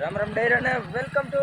રામ રામ ડાયરા ને welcome to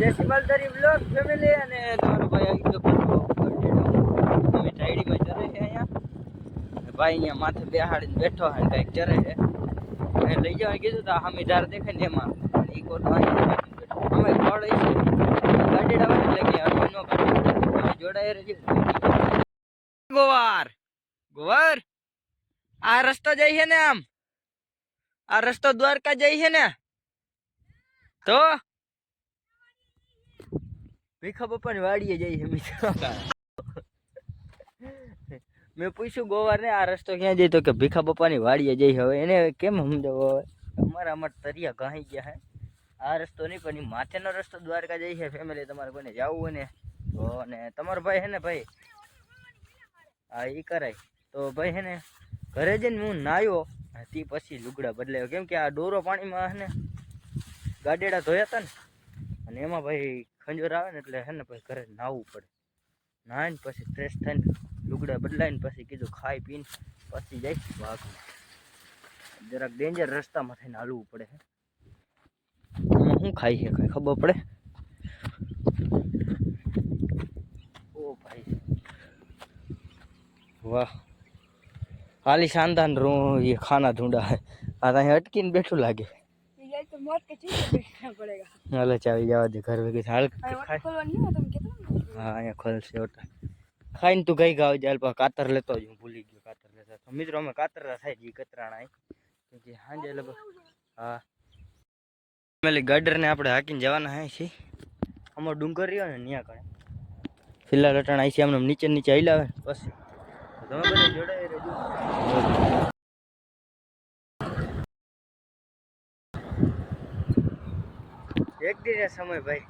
દેશી માલધારી blog family અને તમારો ભાઈ આવી અમે ટાઈડીમાં ચરે છે અહીંયા. ભાઈ અહીંયા માથે બેહાડીને બેઠો છે ને કંઈક ચરે છે. એ લઈ જવા કીધું તો સામે ધાર દેખે ને એમાં. એ કોટ અમે ફળ છે ગાડી ડાવે એટલે કે અડવી નો કાઢી જોડાય રહી ગોવાર! ગોવાર! આ રસ્તો જાય છે ને આમ. આ રસ્તો દ્વારકા જાય છે ને? તો? ભીખા પપ્પાની વાડીએ જાય છે મિત્રો. મેં પૂછ્યું ગોવાર ને આ રસ્તો ક્યાં જાય તો કે ભીખા પપ્પાની વાડીએ જાય હવે. એને કેમ સમજાવો હવે? અમારા અમાર તરિયા ઘાઈ ગયા હે. આ રસ્તો નહીં, પણ માથેનો રસ્તો દ્વારકા જાય છે ફેમિલી તમારે કોઈને જવું હોય ને, તો ને તમારો ભાઈ હે ને ભાઈ? હા એ કરાય. તો ભાઈ હે ને, ઘરે જઈને હું નાયો તે પછી લુગડા બદલાયો. કેમ કે આ ડોરો પાણીમાં હે ને ગાડેડા ધોયા હતા ને, અને એમાં ભાઈ ખંજર આવે ને એટલે હે ને ભાઈ ઘરે નાહવું પડે. નાહીને પછી ફ્રેશ થઈને લુગડા બદલાઈને પછી કીધું ખાઈ પીને પછી જાય વાઘ જરાક ડેન્જર રસ્તામાં થઈને હાલવું પડે હે. એમાં શું ખાઈ છે કઈ ખબર પડે? ઓ ભાઈ. વાહ. આલી શાનદાર રૂ એ ખાના ઢૂંઢા હે આ તો અટકીને બેઠું લાગે હાલે ચાવી જવા દે ઘર ભેગી હાલ હા અહીંયા ખોલશે ઓટા ખાઈને તું ગઈ ગાવ જાય પા કાતર લેતો જ હું ભૂલી ગયો કાતર લેતા તો મિત્રો અમે કાતર થાય જી કતરાણા કે હાંજે લગભગ હા મેલી ગાર્ડરને આપણે હાકીને જવાના હે છે અમારો ડુંગર રહ્યો ને ત્યાં કણે ફિલહાલ અટાણા આવી છે આમ નીચે નીચે હલાવે પછી એક દિને સમય ભાઈ.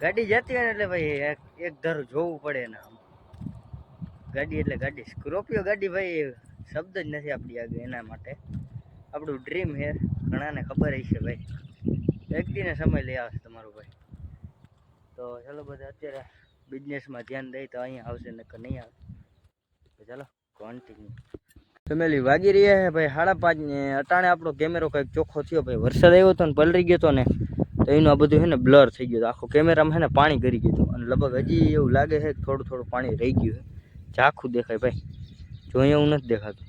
ગાડી જતી હોય ને એટલે ભાઈ એક એક ધારું જોવું પડે ને આમ. ગાડી એટલે ગાડી. સ્કોર્પિયો ગાડી ભાઈ શબ્દ જ નથી આપણી આગળ એના માટે. આપણું ડ્રીમ છે. ઘણાને ખબર હશે ભાઈ. એક દિને સમય લઈ આવશે તમારો ભાઈ. તો ચાલો બધા, અત્યારે બિઝનેસમાં ધ્યાન દઈ તો અહીંયા આવશે, નકર નહીં આવે. ચાલો કોન્ટિન્યુ ફેમિલી વાગી રહ્યા છે ભાઈ સાડા પાંચ ને અટાણે આપણો કેમેરો કંઈક ચોખ્ખો થયો ભાઈ. વરસાદ આવ્યો હતો ને પલરી ગયો હતો ને, તો એનું આ બધું છે ને બ્લર થઈ ગયું. આખો કેમેરામાં છે ને પાણી કરી ગયું અને લગભગ હજી એવું લાગે છે કે થોડું થોડું પાણી રહી ગયું છે. ઝાખું દેખાય ભાઈ. જો એવું નથી દેખાતું.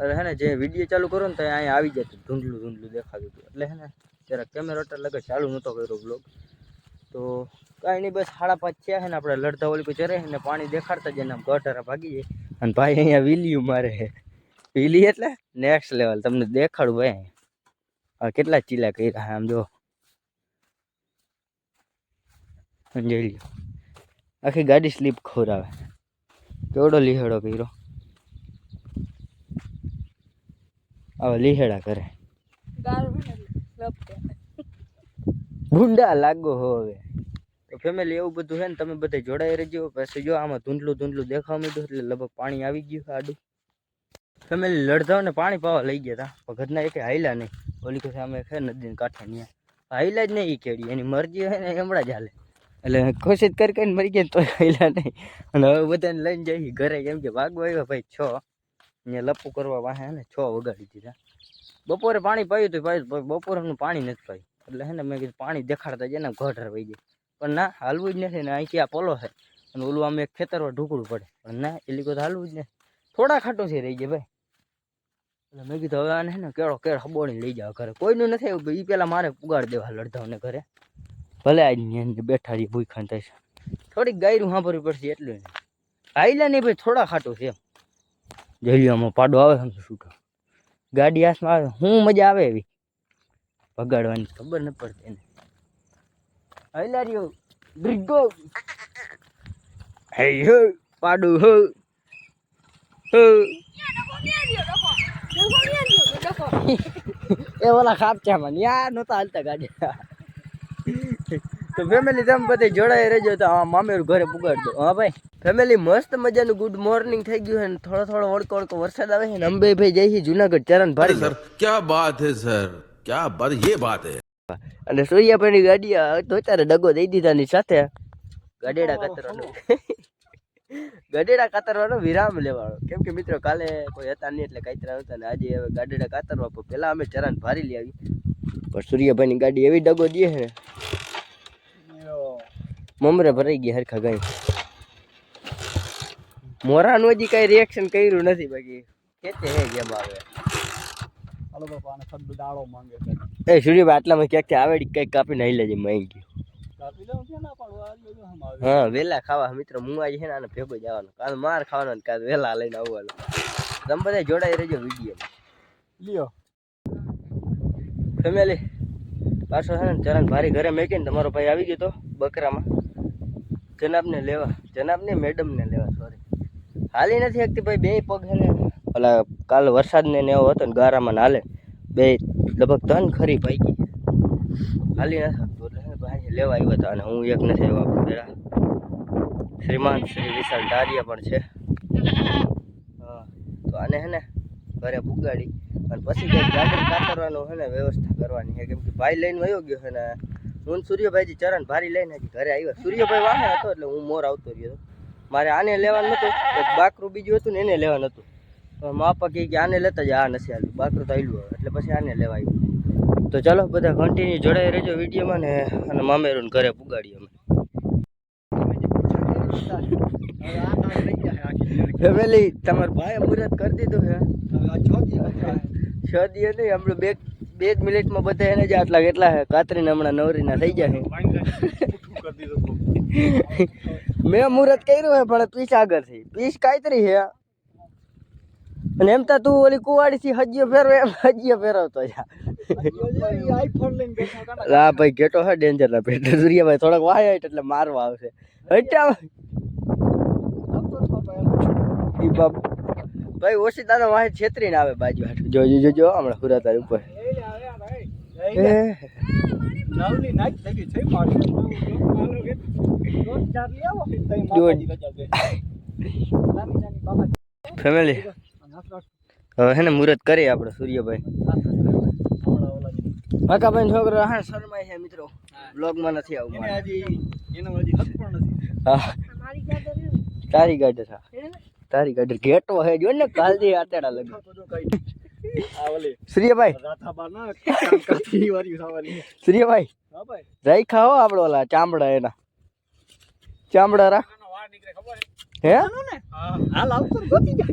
અરે હે ને, જે વીડિયો ચાલુ કરો ને તો અહીંયા આવી જતું, ધૂંધલું ધૂંધલું દેખાતું હતું. એટલે હે ને, જરા કેમેરો એટલે લગે ચાલુ નહોતો કર્યો બ્લોગ તો કાંઈ નહીં બસ સાડા પાંચ થયા છે ને આપણે લડતા ઓલકું ચરે ને પાણી દેખાડતા જઈને આમ ગટારા ભાગી જાય. અને ભાઈ અહીંયા વીલીયું મારે છે. વીલી એટલે નેક્સ્ટ લેવલ તમને દેખાડું ભાઈ આ કેટલા ચીલા કર્યા આમ જો. જોઈ લ્યો. આખી ગાડી સ્લીપ ખોરાવે. કેવડો લીહેડો કર્યો. હવે લીહેડા કરે. ગુંડા લાગો હવે. તો ફેમિલી એવું બધું છે ને તમે બધા જોડાઈ રહેજો. પછી જો આમાં ધૂંધલું ધૂંધલું દેખાવા માંડ્યું એટલે લગભગ પાણી આવી ગયું છે આડું. ફેમિલી લડધાવ ને પાણી પાવા લઈ ગયા હતા પણ ઘરના એકે હાઈલા નહીં. ઓલી કહે અમે ખે નદીને કાંઠે ન્યા. હાઈલા જ નહીં કેડી. એની મરજી હોય ને હમણાં જ હાલે. એટલે ઘોષિત કરી કરીને મરી ગયા તોય હાઈલા નહીં. અને હવે બધાને લઈને જાય ઘરે. કેમ કે વાગવા આવ્યા ભાઈ છ. અહીંયા લપુ કરવા વાહે ને છ વગાડી દીધા. બપોરે પાણી પાયું હતું પાયું બપોરે પાણી નથી પાયું. એટલે હે ને મેં કીધું પાણી દેખાડતા જાય ને ઘર વહી જાય. પણ ના, હાલવું જ નથી ને અહીંથી આ પોલો છે. અને ઓલું આમ એક ખેતરમાં ઢૂકડું પડે. પણ ના એલી કોઈ તો હાલવું જ નથી. થોડા ખાટું છે રહી જાય ભાઈ. એટલે મેં કીધું હવે આને ને કેળો કેળ હબોળી લઈ જાવ ઘરે. કોઈનું નથી આવ્યું એ પહેલાં મારે પુગાડ દેવા લડધાઓને ઘરે. ભલે આજ બેઠા રહીએ ભૂખાન થાય થોડીક ગાયરું સાંભળવી પડશે એટલું નહીં આઈલા નહીં ભાઈ, થોડા ખાટું છે એમ. જઈલિયામાં પાડો આવે સમજો છૂટો ગાડી આસમાં આવે, હું મજા આવે એવી. ભગાડવાની ખબર ન પડતી એને. Hilario, Brigo. Hey, hư, ba đừ હે. એ ઓલા ખાપ છે યાર નહોતા હાલતા ગાડી તો ફેમિલી તમે બધે જોડાઈ રહેજો તો આ મામેરું ઘરે પુગાડ દો. હા ભાઈ. ફેમિલી મસ્ત મજાનું ગુડ મોર્નિંગ થઈ ગયું છે થોડો થોડો વળકો વળકો વરસાદ આવે છે અંબે ભાઈ જઈ છે જુનાગઢ ચરણ ભારી. સર ક્યાં બાત હે સર? ક્યાં બાત યે બાત હે. અને સૂર્યાભાઈની ગાડી તો અત્યારે ડગો દઈ દીધા ની સાથે. ગાડેડા કાતરવાનો. ગડેડા કાતરવાનો વિરામ લેવાનો. કેમ કે મિત્રો કાલે કોઈ હતા નહીં એટલે કાતરા હતા ને આજે હવે ગાડેડા કાતરવા પણ પેલા અમે ચરાન ભારી લઈ આવી. પણ સૂર્યભાઈની ગાડી એવી ડગો દે છે ને. મમરે ભરાઈ ગઈ હરખા ગઈ મોરાનું હજી કઈ રિએક્શન કર્યું નથી બાકી. ખેંચે હે જેમ આવે હાલો બાપા આને સદ માંગે છે. એ સુરી આટલામાં ક્યાંક આવેડી કંઈક કાપીને આવી લેજે માંગી કાપી ના પણ આવે. હા વેલા ખાવા. મિત્રો હું આજે છે ને આને ભેગો જવાનો કાલ માર ખાવાનો ને કાલ વેલા લઈને આવવાનો. તમે બધા જોડાઈ રહેજો વીડિયો લ્યો. ફેમિલી પાછો છે ને ચરણ ભારી ઘરે મેકીને તમારો ભાઈ આવી ગયો તો બકરામાં. જનાબને લેવા. જનાબને મેડમને લેવા સોરી હાલી નથી શકતી ભાઈ બે પગ છે ને. ઓલા કાલ વરસાદને ને એવો હતો ને ગારામાં ને હાલે બે, લગભગ ત્રણ ખરી પૈકી હાલી નથી શકતું એટલે ભાઈ લેવા આવ્યા હતા અને હું એક નથી આવ્યો આપણે ભેળા શ્રીમાન શ્રી વિશાલ ડારિયા પણ છે. હા, તો આને છે ને, ઘરે પુગાડી. અને પછી કંઈક ગાડી કાતરવાનું છે ને, વ્યવસ્થા કરવાની છે કેમ કે ભાઈ લઈને વયો ગયો છે ને. હું સૂર્યભાઈજી ચરણ ભારી લઈને હજી ઘરે આવ્યો. સૂર્યભાઈ વાહે હતો એટલે હું મોર આવતો રહ્યો મારે આને લેવાનું નહોતું બાકરું બીજું હતું ને એને લેવાનું હતું. તો માપા કહે કે આને લેતા જ આ નથી આવ્યું બાકરું તો આવ્યું એટલે પછી આને લેવા આવ્યું તો ચાલો બધા કન્ટિન્યુ જોડાઈ રહેજો વિડીયોમાં ને અને મામેરું ઘરે પુગાડીએ અમે. ફેમિલી તમારા ભાઈએ મુહૂર્ત કરી દીધું છે? છ. દિવસ નહીં હમણાં બે બે જ મિનિટમાં બધા એને જ આટલા કેટલા છે. કાતરીને હમણાં નવરીના થઈ જાય મેં મુહૂર્ત કર્યું છે પણ પીસ આગળ થઈ. પીસ કાતરી છે. અને એમ તો તું ઓલી કુવાડી થી હજીયો ફેરવે એમ હજીયો ફેરવતો હા ભાઈ ઘેટો છે ડેન્જર ના પેટ. સૂર્યભાઈ થોડાક વાય એટલે મારવા આવશે. હટ્યા ઈ બાપ. ભાઈ ઓછી તારો વાય છેતરીને આવે બાજુ હાટ. જો જો જો હમણાં હુરા તારી ઉપર. લે, લે. ફેમિલી. હવે હે ને મુહૂર્ત કરીએ આપણે સૂર્યભાઈ. કાકાભાઈ છોકરો હા શરમાય છે મિત્રો. બ્લોગમાં નથી આવું મારે. હજી એનો હજી હક પણ નથી હા. મારી ગાડી રહ્યું. તારી ગાડી છે. તારી ગાડી ઘેટો હે જો ને કાલથી આતેડા લગે. તો જો કઈ આ સૂર્યભાઈ. સૂર્યભાઈ. હા ભાઈ. રાઈ ખાઓ આપણે ઓલા ચામડા એના. ચામડા ખબર હે? હાલ આવતો ને ગોતી જા.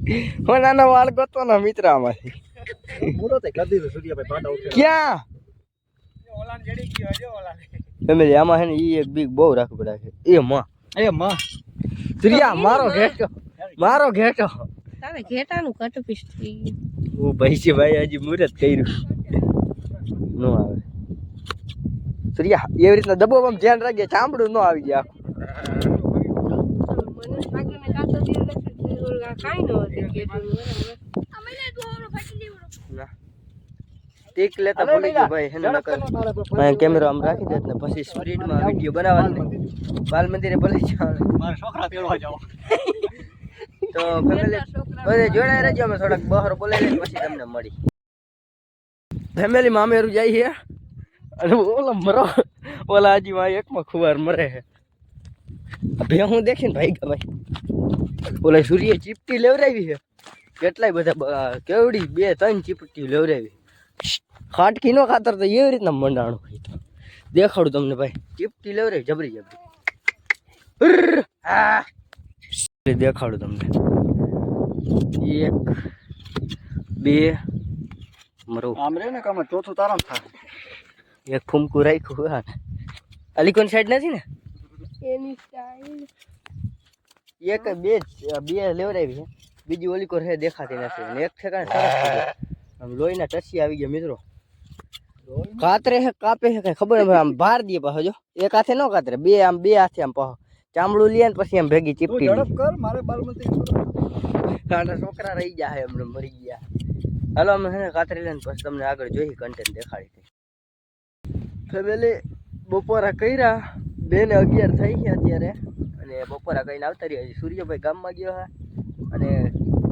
હું નાના વાળ મિત્ર તે સૂર્યાભાઈ ઉઠે. ક્યાં? ઓલાને જડી ગયો જો ઓલાને. ફેમિલી આમાં હે ને ઈ એક બીક બહુ રાખવું પડે છે. એ માં. એ માં. સૂર્યા મારો ઘેટો. મારો ઘેટો. તારે ઘેટાનું કટપીસ થઈ ગયું. હું ભાઈ છે ભાઈ હજી મુહૂર્ત કર્યું. નો આવે. સૂર્યા એવી રીતના દબાવવામાં ધ્યાન રાખીએ ચામડું ન આવી જાય આખું. નથી કાંઈ ન હતું ઘેટાનું ટીક લેતા ભૂલી ગયો ભાઈ હેને નકર. મેં કેમેરો આમ રાખી દેત ને પછી સ્પીડમાં વીડિયો બનાવવાનો બાલ મંદિરે. ભલે જવાનું મારા છોકરા તેડવા જાવ તો ફેમિલી બધે જોડાઈ રહેજો અમે થોડાક બહાર બોલાવી પછી તમને મળી. ફેમિલી મામેરું જાય છે અને ઓલા મરો ઓલા હજી માં એકમાં ખુવાર મરે છે ભે હું દેખીને ભાઈ ગયા ભાઈ. ઓલા સૂર્ય ચીપટી લેવરાવી છે. કેટલાય બધા બ- કેવડી બે ત્રણ ચીપટી લેવરાવી. ખાટકી નો ખાતર તો એવી રીતના મંડાણું હોય તો. દેખાડું તમને ભાઈ. ચીપટી લેવરાવી જબરી જબરી. દેખાડું તમને. એક બે મરો. આમ રે ને કામ ચોથું તારામ થાય. એક ફૂમકું રાખ્યું હા અલીકોન સાઈડ નથી ને? એની સ્ટાઈલ એક બે બે લેવડાવી છે. બીજી ઓલી કોર હે દેખાતી નથી. અને એક ઠેકાણે સરસ આમ લોહીના ટસી આવી ગયા મિત્રો. કાતરે હે કાપે હે કઈ ખબર આમ ભાર દે પાછો જો. એક હાથે ન કાતરે બે આમ બે હાથે આમ પાછો. ચામડું લે ને પછી આમ ભેગી ચીપટી ઝડપ કર મારે બાલમતી છોકરા રહી ગયા હે હમણાં મરી ગયા. હાલો અમે હે ને કાતરી લઈને પછી તમને આગળ જોઈ કન્ટેન્ટ દેખાડી ફેમિલી બપોરા કર્યા. બે ને અગિયાર થઈ છે અત્યારે. અને બપોરા કહીને આવતા રહ્યા સૂર્યભાઈ ગામમાં ગયો હા. અને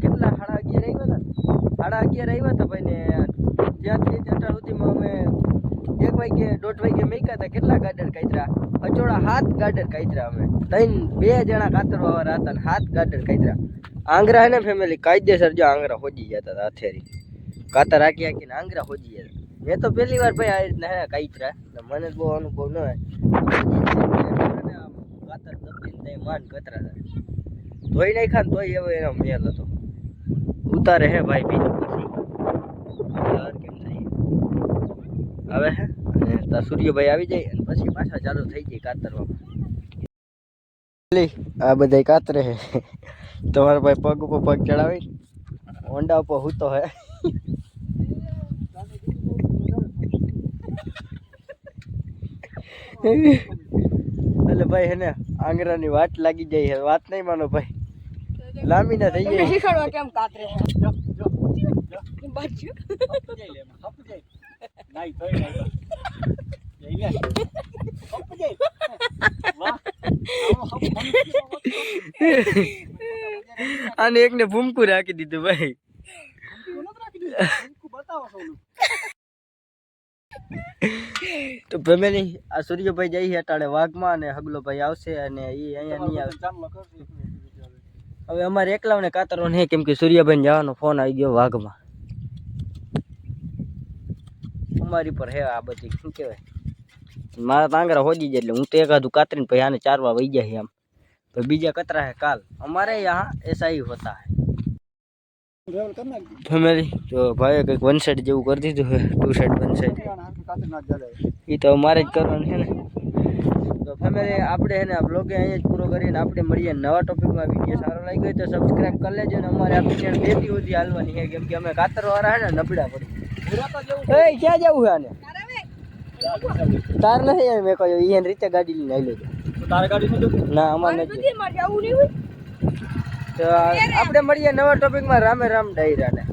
કેટલા સાડા અગિયાર આવ્યા હતા? સાડા અગિયાર આવ્યા હતા ભાઈ ને ત્યાંથી અત્યાર સુધીમાં અમે એક વાગે દોઢ વાગે મેક્યા હતા. કેટલા ગાર્ડન કાઢ્યા? અચોડા હાથ ગાર્ડન કાઢ્યા અમે. ત્રણ, બે જણા કાતરવા વાળા હતા ને હાથ ગાર્ડન કાઢ્યા. આંગરા હે ને ફેમિલી કાયદેસર જો આંગરા હોજી જતા હતા હાથેરી. કાતર હાકી હાકીને આંગરા હોજી જતા મેં તો પહેલી વાર ભાઈ આ રીતના હે એટલે મને બહુ અનુભવ ન હોય. કાતર દબીને હતા ધોઈ નાખ્યા ને તોય એવો એનો મેલ હતો. ઉતારે હે ભાઈ બીજું કેમ હવે હે? અને તા સૂર્યભાઈ આવી જાય અને પછી પાછા ચાલુ થઈ જાય કાતરવામાં આ બધા કાતરે હે. તમારા ભાઈ પગ ઉપર પગ ચડાવી. હોન્ડા ઉપર હૂતો હે. એટલે ભાઈ હે ને આંગરાની વાટ લાગી જાય છે. વાત નહીં માનો ભાઈ. લાંબી ના થઈ જાય. શીખવાડવા કેમ કાતરે? આને એકને ભૂમકું રાખી દીધું ભાઈ. બતાવો તો ફેમિલી આ સૂર્યભાઈ જાય છે અટાણે વાઘમાં અને હગલો ભાઈ આવશે અને એ અહીંયા નહીં આવે. હવે અમારે એકલાવને કાતરો નહીં કેમ કે સૂર્યભાઈ જવાનો ફોન આવી ગયો વાઘમાં. અમારી પર હે આ બધી શું કહેવાય? મારા તાંગરા હોજી જાય એટલે હું તો એકાદું કાતરીને પછી આને ચારવા વહી જાય એમ. તો બીજા કતરા હે કાલ. અમારે યહાં એસા હોતા હે. ફેમિલી તો ભાઈએ કંઈક વન સાઈડ જેવું કરી દીધું છે ટુ સાઈડ વન સાઈડ હાથ કાતે નાખ જાડે એ તો મારે જ કરવાનું છે ને. તો ફેમિલી આપણે છે ને આ બ્લોગે અહીંયા જ પૂરો કરીને આપણે મળીએ નવા ટોપિકમાં વીડિયો સારો લાગ્યો હોય તો સબસ્ક્રાઈબ કરી લેજો ને અમારે આ પિક્ચર બે દી સુધી હાલવાની છે કેમ કે અમે કાતરવાળા છે ને નબળા પડી. પુરાતા જેવું એ ક્યાં જવું છે આને? તાર નથી યાર મેં કહ્યું ઈયન રીતે ગાડી લઈને આવી લેજો. તો તારે ગાડી શું જોતું? ના અમારે નથી તો આપણે મળીએ નવા ટોપિકમાં રામે રામ ડાયરાને.